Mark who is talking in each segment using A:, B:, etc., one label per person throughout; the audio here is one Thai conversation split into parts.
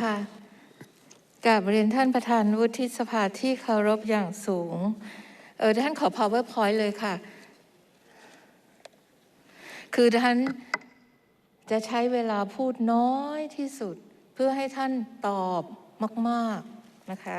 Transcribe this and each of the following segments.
A: ค่ะกราบเรียนท่านประธานวุฒิสภาที่เคารพอย่างสูง เออท่านขอ powerpoint เลยค่ะ คือท่านจะใช้เวลาพูดน้อยที่สุด เพื่อให้ท่านตอบมาก ๆ นะคะ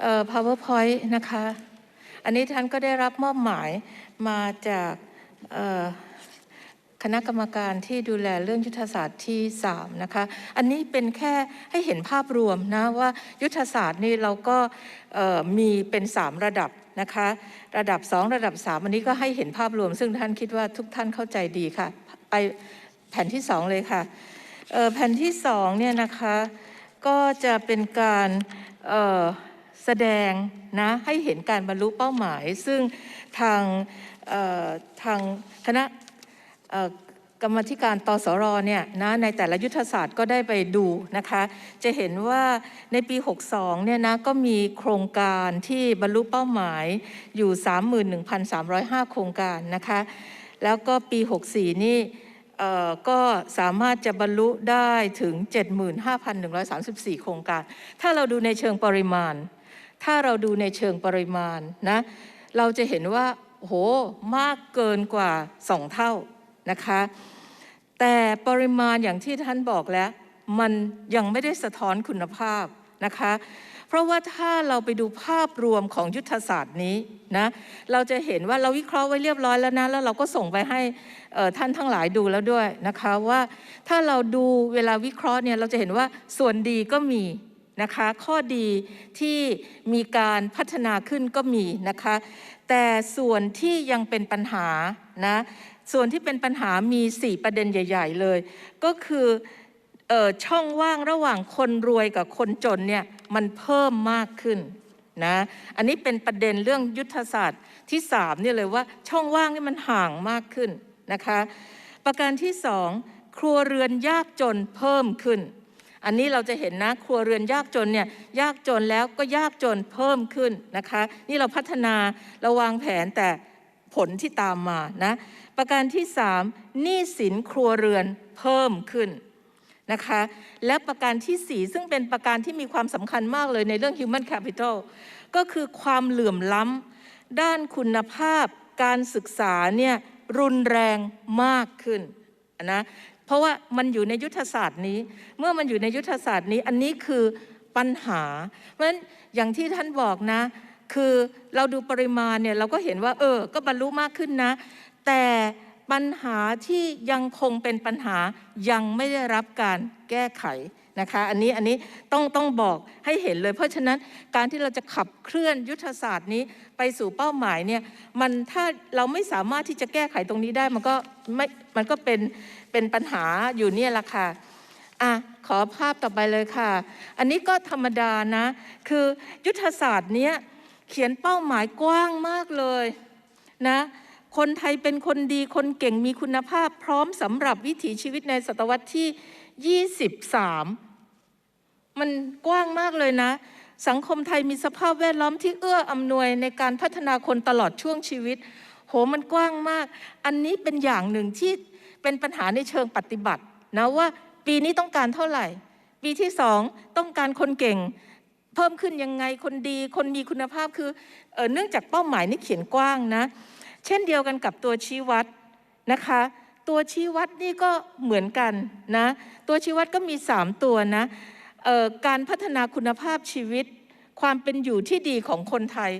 A: เอ่อ powerpoint นะคะ อันนี้ท่านก็ได้รับมอบหมายมาจากเอ่อ ณะกรรมการที่ดูแลเรื่องยุทธศาสตร์ที่3นะคะ อันนี้เป็นแค่ให้เห็นภาพรวมนะว่ายุทธศาสตร์นี่เราก็มีเป็น 3 ระดับนะคะ ระดับ 2 ระดับ 3 อันนี้ก็ให้เห็นภาพรวม ซึ่งท่านคิดว่าทุกท่านเข้าใจดีค่ะไปแผ่นที่ 2 เลยค่ะแผ่นที่2เนี่ยนะคะก็จะเป็นการแสดงนะให้เห็นการบรรลุเป้าหมาย ซึ่งทางทางคณะ กรรมธิการตสรเนี่ยนะในแต่ละยุทธศาสตร์ก็ได้ไปดูนะคะ จะเห็นว่าในปี 62เนี่ยนะก็มีโครงการที่บรรลุเป้าหมายอยู่ 31,305 โครงการนะคะ แล้วก็ปี 64 นี่เอ่ก็สามารถจะบรรลุได้ถึง 75,134 โครงการ ถ้าเราดูในเชิงปริมาณ ถ้าเราดูในเชิงปริมาณนะเราจะเห็นว่าโหมากเกินกว่า 2 เท่า นะคะ แต่ปริมาณอย่างที่ท่านบอกแล้ว มันยังไม่ได้สะท้อนคุณภาพนะคะ เพราะว่าถ้าเราไปดูภาพรวมของยุทธศาสตร์นี้นะเราจะเห็นว่าเราวิเคราะห์ไว้เรียบร้อยแล้วนะแล้วเราก็ส่งไปให้ท่านทั้งหลายดูแล้วด้วยนะคะว่าถ้าเราดูเวลาวิเคราะห์เนี่ยเราจะเห็นว่าส่วนดีก็มีนะคะข้อดีที่มีการพัฒนาขึ้นก็มีนะคะ แต่ส่วนที่ยังเป็นปัญหานะ ส่วนที่เป็นปัญหามี 4 ประเด็นใหญ่ ๆ เลย ก็คืออช่องว่างระหว่างคนรวยกับคนจนเนี่ยมันเพิ่มมากขึ้นนะอันนี้เป็นประเด็นเรื่องยุทธศาสตร์ที่3เนี่ยเลยว่าช่องว่างนี่มันห่างมากขึ้นนะคะประการที่สองครัวเรือนยากจนเพิ่มขึ้น อันนี้เราจะเห็นนะครัวเรือนยากจนเนี่ยยากจนแล้วก็ยากจนเพิ่มขึ้นนะคะนี่เราพัฒนาเราวางแผนแต่ ผลที่ตามมานะประการที่สามหนี้สินครัวเรือนเพิ่มขึ้นนะคะและประการที่สี่ซึ่งเป็นประการที่มีความสำคัญมากเลยในเรื่อง human capital ก็คือความเหลื่อมล้ำด้านคุณภาพการศึกษาเนี่ยรุนแรงมากขึ้นนะเพราะว่ามันอยู่ในยุทธศาสตร์นี้ เมื่อมันอยู่ในยุทธศาสตร์นี้อันนี้คือปัญหา เพราะฉะนั้นอย่างที่ท่านบอกนะ คือเราดูปริมาณเนี่ยเราก็เห็นว่า เออ ก็บรรลุมากขึ้นนะ แต่ปัญหาที่ยังคงเป็นปัญหายังไม่ได้รับการแก้ไขนะคะ อันนี้อันนี้ต้องต้องบอกให้เห็นเลย เพราะฉะนั้นการที่เราจะขับเคลื่อนยุทธศาสตร์นี้ไปสู่เป้าหมายเนี่ยมันถ้าเราไม่สามารถที่จะแก้ไขตรงนี้ได้มันก็ไม่มันก็เป็นเป็นปัญหาอยู่เนี่ยละค่ะอะขอภาพต่อไปเลยค่ะ อันนี้ก็ธรรมดานะ คือยุทธศาสตร์เนี้ย เขียนเป้าหมายกว้างมากเลยนะคนไทยเป็นคนดีคนเก่งมีคุณภาพ พร้อมสำหรับวิถีชีวิตในศตวรรษที่ 23 มันกว้างมากเลยนะ สังคมไทยมีสภาพแวดล้อมที่เอื้ออำนวยในการพัฒนาคนตลอดช่วงชีวิต โหมันกว้างมาก อันนี้เป็นอย่างหนึ่งที่เป็นปัญหาในเชิงปฏิบัตินะว่าปีนี้ต้องการเท่าไหร่ ปีที่สองต้องการคนเก่ง เพิ่มขึ้นยังไงคนดีคนมีคุณภาพคือเออเนื่องจากเป้าหมายนี่เขียนกว้างนะ เช่นเดียวกันกับตัวชี้วัดนะคะ ตัวชี้วัดนี่ก็เหมือนกันนะตัวชี้วัดก็มี 3 ตัวนะการพัฒนาคุณภาพชีวิต ความเป็นอยู่ที่ดีของคนไทย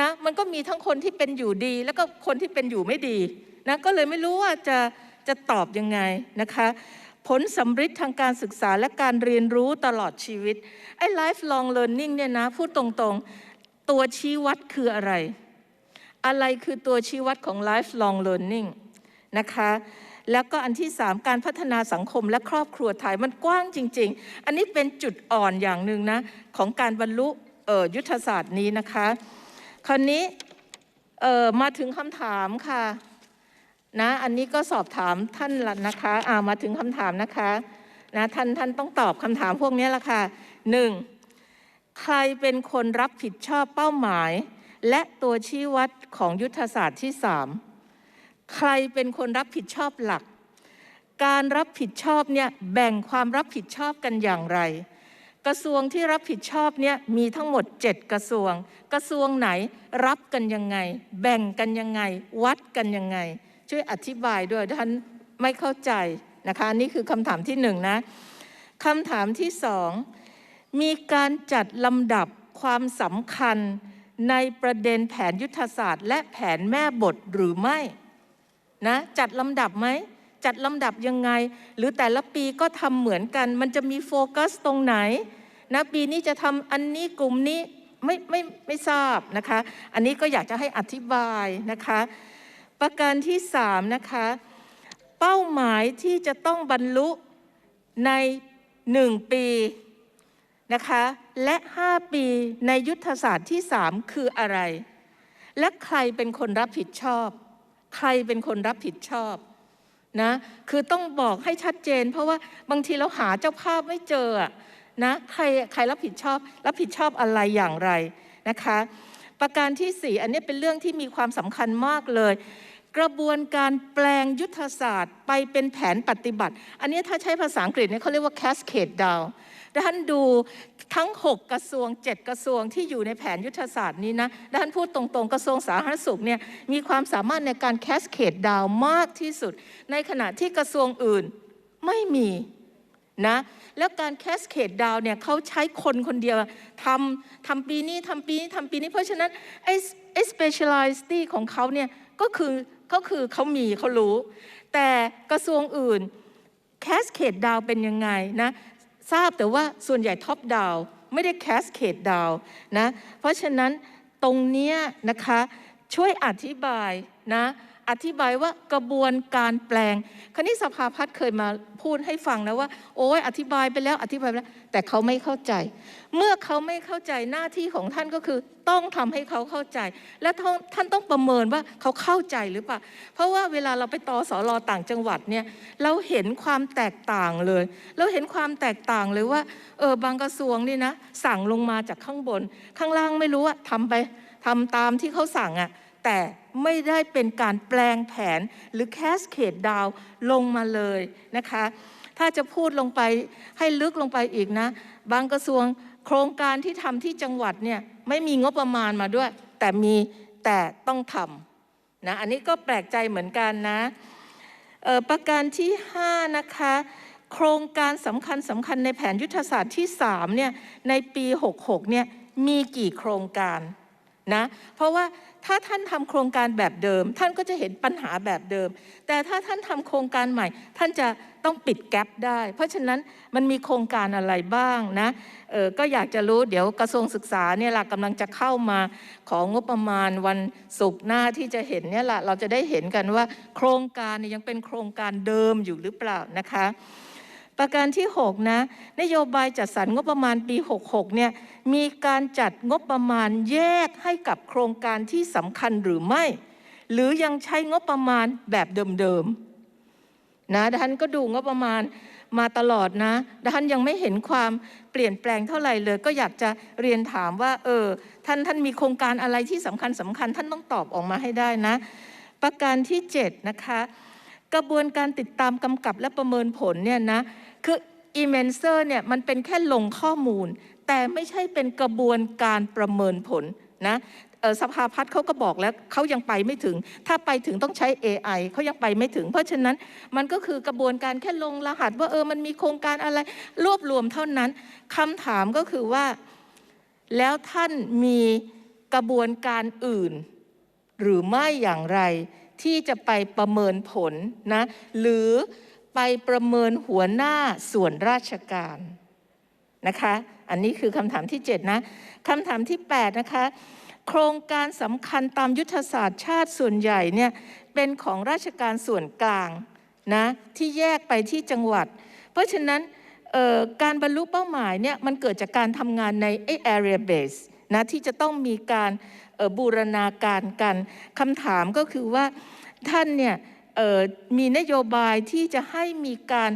A: นะมันก็มีทั้งคนที่เป็นอยู่ดี แล้วก็คนที่เป็นอยู่ไม่ดีนะก็เลยไม่รู้ว่าจะจะตอบยังไงนะคะ ผลสำฤทธิ์ทางการศึกษาและการเรียนรู้ตลอดชีวิต ไอ้ lifelong learning เนี่ยนะ พูดตรงๆ ตัวชี้วัดคืออะไร อะไรคือตัวชี้วัดของ lifelong learning นะคะแล้วก็อันที่ 3 การพัฒนาสังคมและครอบครัวไทยมันกว้างจริง ๆ อันนี้เป็นจุดอ่อนอย่างหนึ่งนะ ของการบรรลุออยุทธศาสตร์นี้นะคะ คราวนี้ออมาถึงคำถามค่ะ นะอันนี้ก็สอบถามท่านละนะคะอามาถึงคำถามนะคะนะท่านท่านต้องตอบคำถามพวกนี้ละค่ะหนึ่งใครเป็นคนรับผิดชอบเป้าหมาย และตัวชี้วัดของยุทธศาสตร์ที่3ใครเป็นคนรับผิดชอบหลัก การรับผิดชอบเนี่ยแบ่งความรับผิดชอบกันอย่างไร กระทรวงที่รับผิดชอบเนี่ยมีทั้งหมด 7 กระทรวง กระทรวงไหนรับกันยังไง แบ่งกันยังไง วัดกันยังไง ช่วยอธิบายด้วยท่านไม่เข้าใจนะคะนี่คือคำถามที่หนึ่งนะคำถามที่สองมีการจัดลำดับความสำคัญในประเด็นแผนยุทธศาสตร์ และแผนแม่บทหรือไม่นะจัดลำดับไหมจัดลำดับยังไง หรือแต่ละปีก็ทำเหมือนกัน มันจะมีโฟกัสตรงไหนนะปีนี้จะทำอันนี้กลุ่มนี้ไม่ไม่ไม่ทราบนะคะ อันนี้ก็อยากจะให้อธิบายนะคะ ประการที่สามนะคะ เป้าหมายที่จะต้องบรรลุในหนึ่งปีนะคะและ5ปีในยุทธศาสตร์ที่3คืออะไร และใครเป็นคนรับผิดชอบ ใครเป็นคนรับผิดชอบนะคือต้องบอกให้ชัดเจน เพราะว่าบางทีเราหาเจ้าภาพไม่เจอนะใครใครรับผิดชอบ รับผิดชอบอะไรอย่างไรนะคะ ประการที่4อันนี้เป็นเรื่องที่มีความสำคัญมากเลย กระบวนการแปลงยุทธศาสตร์ไปเป็นแผนปฏิบัติ อันนี้ถ้าใช้ภาษาอังกฤษเนี่ยเขาเรียกว่า cascade down ท่านดูทั้ง 6 กระทรวง 7 กระทรวงที่อยู่ในแผนยุทธศาสตร์นี้นะท่านพูดตรงๆ กระทรวงสาธารณสุขเนี่ยมีความสามารถในการ cascade down มากที่สุด ในขณะที่กระทรวงอื่นไม่มีนะแล้วการ cascade down เนี่ยเขาใช้คนคนเดียวทำทำปีนี้ทำปีนี้ทำปีนี้ เพราะฉะนั้นไอ้ไอ้ speciality ของเขาเนี่ย ก็คือเขาคือเขามีเขารู้ แต่กระทรวงอื่นแคสเคดดาวเป็นยังไงนะทราบแต่ว่าส่วนใหญ่ท็อปดาวไม่ได้แคสเคดดาวนะเพราะฉะนั้นตรงเนี้ยนะคะช่วยอธิบายนะ อธิบายว่ากระบวนการแปลง คณิสภาพัฒน์เคยมาพูดให้ฟังนะว่า โอ้ยอธิบายไปแล้วอธิบายไปแล้ว แต่เขาไม่เข้าใจ เมื่อเขาไม่เข้าใจหน้าที่ของท่านก็คือ ต้องทำให้เขาเข้าใจ และท่านต้องประเมินว่าเขาเข้าใจหรือเปล่า เพราะว่าเวลาเราไปตอสอรอต่างจังหวัดเนี่ยเราเห็นความแตกต่างเลย เราเห็นความแตกต่างเลยว่าเออบางกระทรวงนี่นะสั่งลงมาจากข้างบน ข้างล่างไม่รู้ว่าทำไปทำตามที่เขาสั่งอะ่ะ แต่ไม่ได้เป็นการแปลงแผนหรือแคสเคดดาวลงมาเลยนะคะ ถ้าจะพูดลงไปให้ลึกลงไปอีกนะ บางกระทรวงโครงการที่ทำที่จังหวัดเนี่ยไม่มีงบประมาณมาด้วย แต่มีแต่ต้องทำนะอันนี้ก็แปลกใจเหมือนกันนะประการที่ 5 นะคะ โครงการสำคัญสำคัญในแผนยุทธศาสตร์ที่3เนี่ยในปี 66เนี่ยมีกี่โครงการ นะเพราะว่าถ้าท่านทำโครงการแบบเดิม ท่านก็จะเห็นปัญหาแบบเดิม แต่ถ้าท่านทำโครงการใหม่ ท่านจะต้องปิดแกลบได้ เพราะฉะนั้นมันมีโครงการอะไรบ้างนะออก็อยากจะรู้เดี๋ยวกระทรวงศึกษาเนี่ยละกำลังจะเข้ามาของงบประมาณวันศุกร์หน้าที่จะเห็นเนี่ยละเราจะได้เห็นกันว่า โครงการเนี่ยยังเป็นโครงการเดิมอยู่หรือเปล่านะคะ ประการที่ 6 นะ นโยบายจัดสรรงบประมาณปี 66 เนี่ยมีการจัดงบประมาณแยกให้กับโครงการที่สำคัญหรือไม่ หรือยังใช้งบประมาณแบบเดิมๆนะท่านก็ดูงบประมาณมาตลอดนะท่านยังไม่เห็นความเปลี่ยนแปลงเท่าไหร่เลย ก็อยากจะเรียนถามว่าเออท่านท่านมีโครงการอะไรที่สำคัญสำคัญท่านต้องตอบออกมาให้ได้นะ ประการที่ 7 นะคะกระบวนการติดตามกำกับและประเมินผลเนี่ยนะ คือ e m e n s e r เนี่ยมันเป็นแค่ลงข้อมูล แต่ไม่ใช่เป็นกระบวนการประเมินผลนะสภาพัฒน์เขาก็บอกแล้วเขายังไปไม่ถึง ถ้าไปถึงต้องใช้ AI เขายังไปไม่ถึง เพราะฉะนั้นมันก็คือกระบวนการแค่ลงรหัส ว่าเออมันมีโครงการอะไรรวบรวมเท่านั้นคำถามก็คือว่า แล้วท่านมีกระบวนการอื่น หรือไม่อย่างไรที่จะไปประเมินผลนะหรือ ไปประเมินหัวหน้าส่วนราชการนะคะ อันนี้คือคำถามที่ 7 นะคำถามที่ 8 นะคะ โครงการสำคัญตามยุทธศาสตร์ชาติส่วนใหญ่เนี่ยเป็นของราชการส่วนกลางนะที่แยกไปที่จังหวัด เพราะฉะนั้นการบรรลุเป้าหมายเนี่ยมันเกิดจากการทำงานใน area base นะที่จะต้องมีการบูรณาการกันคำถามก็คือว่าท่านเนี่ย มีนโยบายที่จะให้มีการ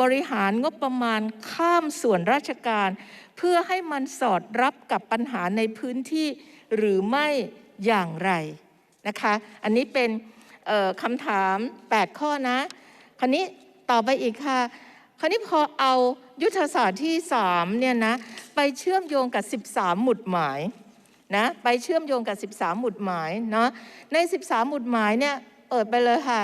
A: บริหารงบประมาณข้ามส่วนราชการ เพื่อให้มันสอดรับกับปัญหาในพื้นที่หรือไม่อย่างไรนะคะอันนี้เป็นคำถาม 8 ข้อนะ คราวนี้ต่อไปอีกค่ะ คราวนี้พอเอายุทธศาสตร์ที่ 3 เนี่ยนะไปเชื่อมโยงกับ 13 หมุดหมายนะไปเชื่อมโยงกับ 13 หมุดหมายเนาะใน 13 หมุดหมายเนี่ย เปิดไปเลยค่ะ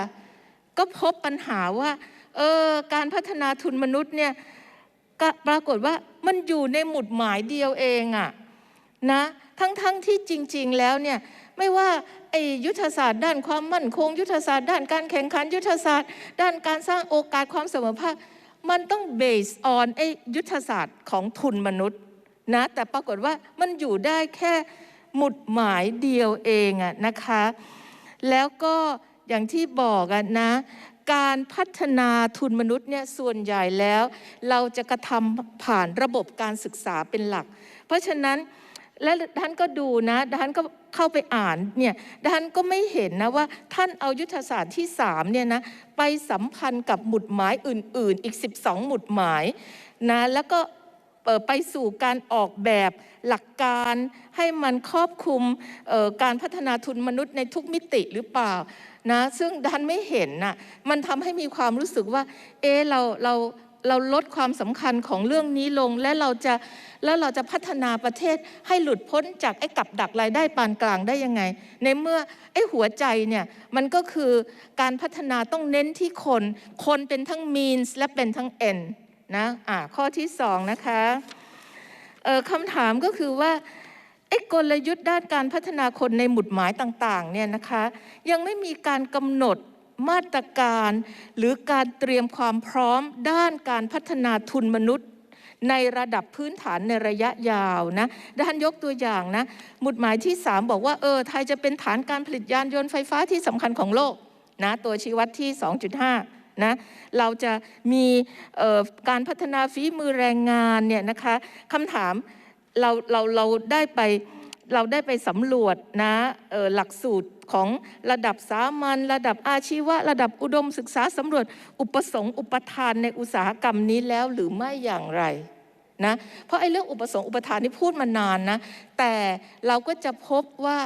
A: ก็พบปัญหาว่าเออการพัฒนาทุนมนุษย์เนี่ยก็ปรากฏว่ามันอยู่ในหมุดหมายเดียวเองอะนะทั้งๆทที่จริง ๆ แล้วเนี่ยไม่ว่าไอ้ยุทธศาสตร์ด้านความมั่นคง ยุทธศาสตร์ด้านการแข่งขัน ยุทธศาสตร์ ด้านการสร้างโอกาสความเสมอภาคมันต้อง based on ไอ้ยุทธศาสตร์ของทุนมนุษย์นะแต่ปรากฏว่ามันอยู่ได้แค่หมุดหมายเดียวเองอะนะคะ แล้วก็ อย่างที่บอกอะนะการพัฒนาทุนมนุษย์เนี่ยส่วนใหญ่แล้ว เราจะกระทำผ่านระบบการศึกษาเป็นหลัก เพราะฉะนั้นและท่านก็ดูนะท่านก็เข้าไปอ่านเนี่ยท่านก็ไม่เห็นนะว่าท่านเอายุทธศาสตร์ที่3เนี่ยนะไปสัมพันธ์กับหมุดหมายอื่น ๆ อีก 12 หมุดหมายนะแล้วก็ ไปสู่การออกแบบหลักการให้มันครอบคลุมการพัฒนาทุนมนุษย์ในทุกมิติหรือเปล่านะซึ่งดันไม่เห็นน่ะมันทำให้มีความรู้สึกว่า เอเราเราเราลดความสำคัญของเรื่องนี้ลง และเราจะแล้วเราจะพัฒนาประเทศให้หลุดพ้นจากไอ้กับดักรายได้ปานกลางได้ยังไง ในเมื่อไอ้หัวใจเนี่ยมันก็คือการพัฒนาต้องเน้นที่คน คนเป็นทั้ง means และเป็นทั้ง end นะอ่าข้อที่สองนะคะคำถามก็คือว่าไอ้กลยุทธ์ด้านการพัฒนาคนในหมุดหมายต่างๆเนี่ยนะคะยังไม่มีการกำหนดมาตรการ หรือการเตรียมความพร้อมด้านการพัฒนาทุนมนุษย์ ในระดับพื้นฐานในระยะยาวนะด้านยกตัวอย่างนะหมุดหมายที่ 3 บอกว่าเออไทยจะเป็นฐานการผลิตยานยนต์ไฟฟ้าที่สำคัญของโลกนะตัวชี้วัดที่ 2.5 นะเราจะมีการพัฒนาฝีมือแรงงานเนี่ยนะคะคำถามเราเราเราได้ไปเราได้ไปสำรวจนะหลักสูตรของระดับสามัญระดับอาชีวะ ระดับอุดมศึกษาสำรวจอุปสงค์อุปทานในอุตสาหกรรมนี้แล้วหรือไม่อย่างไรนะเพราะไอ้เรื่องอุปสงค์อุปทานนี่พูดมานานนะแต่เราก็จะพบว่า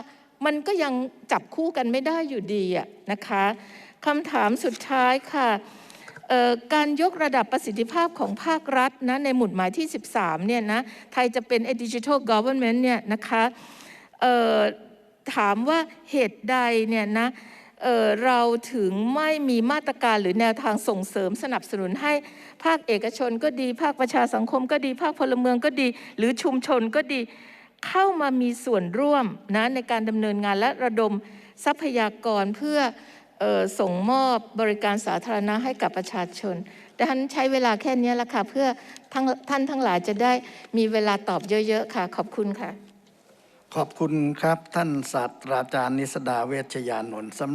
A: มันก็ยังจับคู่กันไม่ได้อยู่ดีอะนะคะ คำถามสุดท้ายค่ะการยกระดับประสิทธิภาพของภาครัฐนะในหมุดหมายที่ 13 เนี่ยนะไทยจะเป็นดิจิทัลกอ v เ r n เมนต์เนี่ยนะคะถามว่าเหตุใดเนี่ยนะเเราถึงไม่มีมาตรการหรือแนวทางส่งเสริมสนับสนุนให้ภาคเอกชนก็ดี ภาคประชาสังคมก็ดี ภาคพลเมืองก็ดี หรือชุมชนก็ดีเข้ามามีส่วนร่วมนะในการดำเนินงานและระดมทรัพยากรเพื่อ ส่งมอบบริการสาธารณะให้กับประชาชนดังนั้นใช้เวลาแค่นี้ละค่ะเพื่อท,ท่านทั้งหลายจะได้มีเวลาตอบเยอะๆค่ะ ขอบคุณค่ะ
B: ขอบคุณครับท่านศาสตราจารย์นิสดาเวชยานนท์สำ